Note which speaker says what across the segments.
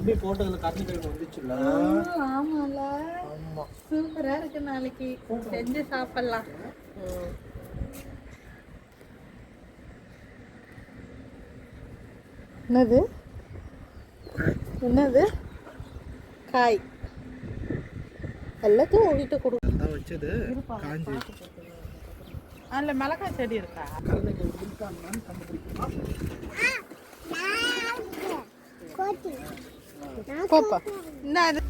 Speaker 1: தம்பி போட்டதுல கருணை கிழங்கு வந்துச்சுல்ல?
Speaker 2: ஆமால.
Speaker 1: ஆமா.
Speaker 2: சூப்பரா இருக்கு நாளைக்கு. செஞ்சு சாப்பிடலாம். என்னது? என்னது? காய். எல்லாத்தையும் உங்ககிட்ட கொடு.
Speaker 1: அதான் வச்சது. காஞ்சி.
Speaker 2: அதில் மிளகாய் செடி இருக்கா?
Speaker 1: கண்டுபிடிக்கலாம்
Speaker 2: போப்பா. இந்த அது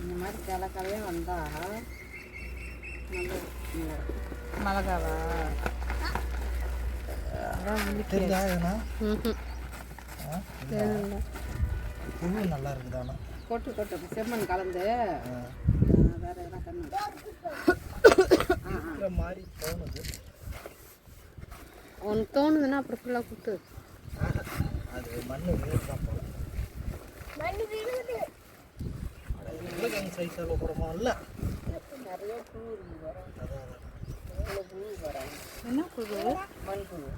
Speaker 3: இந்த மாதிரி கிழக்கவே வந்தா
Speaker 2: மிளகாவா?
Speaker 1: நல்லா இருக்குது ஆனா
Speaker 3: கொட்டு கொட்டு செம்மண் கலந்து. வேற எதனா கண்ணு
Speaker 2: உனக்கு தோணுதுன்னா அப்புறம் ஃபுல்லாக குத்து
Speaker 1: ஆஹா, அது மண்ணு இது உருளைக்கிழங்கு சைஸ் அளவு கூடமா இல்ல
Speaker 3: நிறைய புழு இருக்கு வரும் புழு வரும்
Speaker 2: என்ன புது
Speaker 3: மண் புழு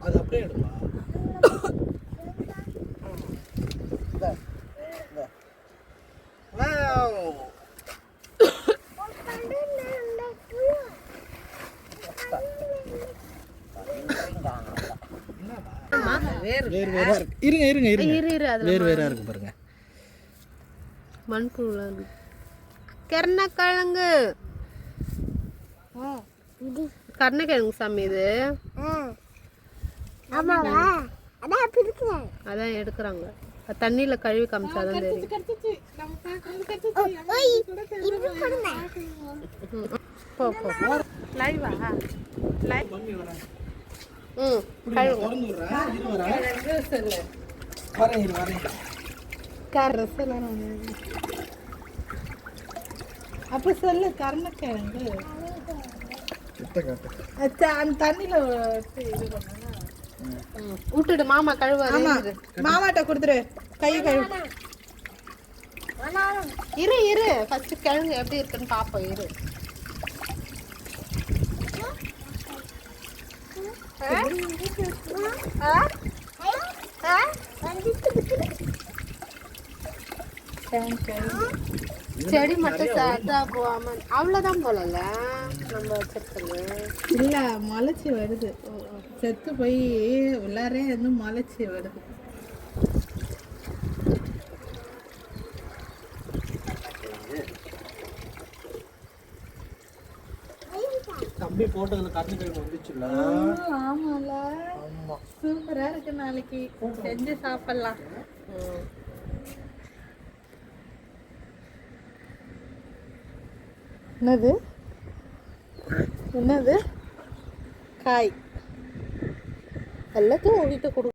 Speaker 1: அது அப்படியே எடுமா
Speaker 3: வேறு
Speaker 1: வேறு வேறா. இருக்கு. இருங்க இருங்க இருங்க.
Speaker 2: இரு இரு அதில்
Speaker 1: வேறு வேறா இருக்கு பாருங்க.
Speaker 2: மண்புழுலாம் இருக்கு. கருணக்கிழங்கு. கருணக்கிழங்கு சாமி இது. அதான் எடுக்கிறாங்க. அது தண்ணியில கழுவி காமிச்சாதான் தெரியும். ம். போ போ. லைவா லைவ் ம்.
Speaker 1: திறந்து விடுறேன் இரு வரேன் வரேன் இரு வரேன்
Speaker 2: கரஸ் அப்போ சொல்லு கருணக்கிழங்கு
Speaker 1: கிட்ட காட்டு
Speaker 2: அச்சா அந்த தண்ணியில் இது பண்ணா விட்டுடு மாமா கழுவாரு மாமாட்ட கொடுத்துரு கை கழுவு. இரு இரு. ஃபர்ஸ்ட் கிழங்கு எப்படி இருக்குன்னு பாப்போம் இரு. செடி மட்டும் சாதா போகாம அவ்வளோதான் போலல நம்ம வச்சிருக்கிறது இல்லை முளைச்சி வருது. செத்து போய் உள்ளாரே வந்து முளைச்சி வருது.
Speaker 1: தம்பி போட்டதுல கருணை கிழங்கு வந்துச்சுல்ல?
Speaker 2: ஆமால
Speaker 1: ஆமா
Speaker 2: சூப்பரா இருக்கு நாளைக்கு. செஞ்சு சாப்பிடலாம். என்னது? என்னது? காய். எல்லாத்தையும் உங்ககிட்ட கொடு